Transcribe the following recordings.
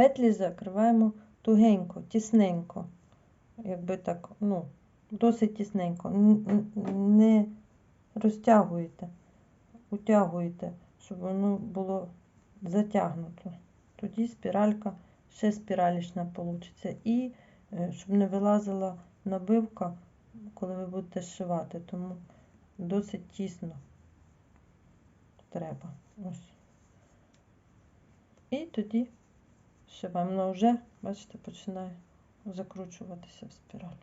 Петлі закриваємо тугенько, тісненько. Якби так, ну, досить тісненько. Не розтягуєте, утягуєте, щоб воно було затягнуто. Тоді спіралька ще спіралічна вийде. І е, щоб не вилазила набивка, коли ви будете зшивати. Тому досить тісно треба. Ось. І тоді зшиваємо. Воно вже, бачите, починає закручуватися в спіраль.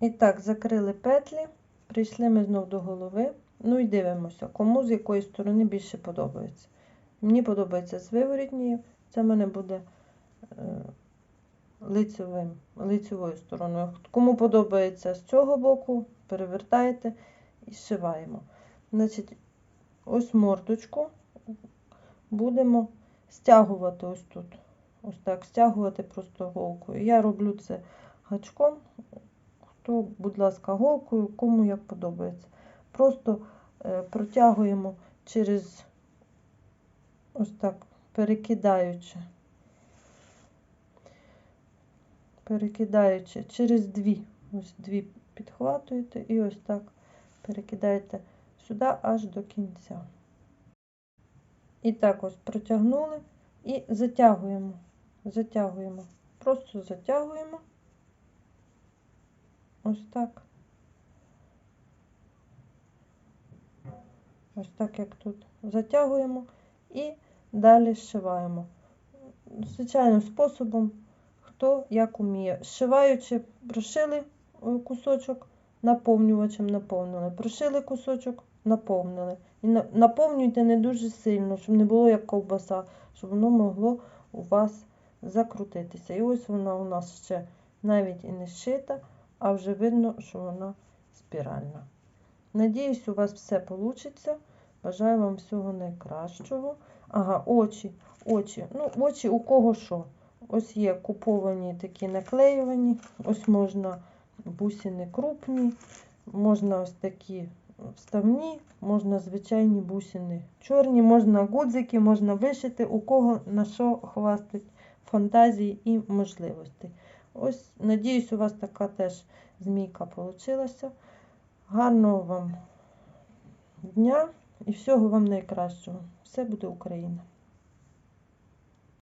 І так, закрили петлі, прийшли ми знов до голови. Ну і дивимося, кому з якої сторони більше подобається. Мені подобається з виворітньої, це в мене буде е, лицевим, лицевою стороною. Кому подобається з цього боку, перевертаєте і зшиваємо. Значить, ось мордочку будемо стягувати ось тут. Ось так, стягувати просто голкою. Я роблю це гачком. Хто, будь ласка, голкою, кому як подобається. Просто е, протягуємо через ось так, перекидаючи. Перекидаючи через дві. Ось дві підхватуєте і ось так перекидаєте сюди аж до кінця. І так ось протягнули і затягуємо. Затягуємо. Просто затягуємо. Ось так. Ось так, як тут. Затягуємо і далі зшиваємо. Звичайним способом, хто як уміє. Зшиваючи, прошили е, кусочок, наповнювачем наповнили. Прошили кусочок, наповнили. І наповнюйте не дуже сильно, щоб не було як ковбаса, щоб воно могло у вас закрутитися. І ось вона у нас ще навіть і не зшита, а вже видно, що вона спіральна. Надіюсь, у вас все вийде. Бажаю вам всього найкращого. Ага, очі, очі. Ну, очі у кого що. Ось є куповані такі наклеювані, ось можна бусини крупні, можна ось такі вставні, можна звичайні бусини чорні, можна гудзики, можна вишити, у кого на що хвастать фантазії і можливості. Ось, надіюсь, у вас така теж змійка вийшла. Гарного вам дня і всього вам найкращого. Все буде Україна!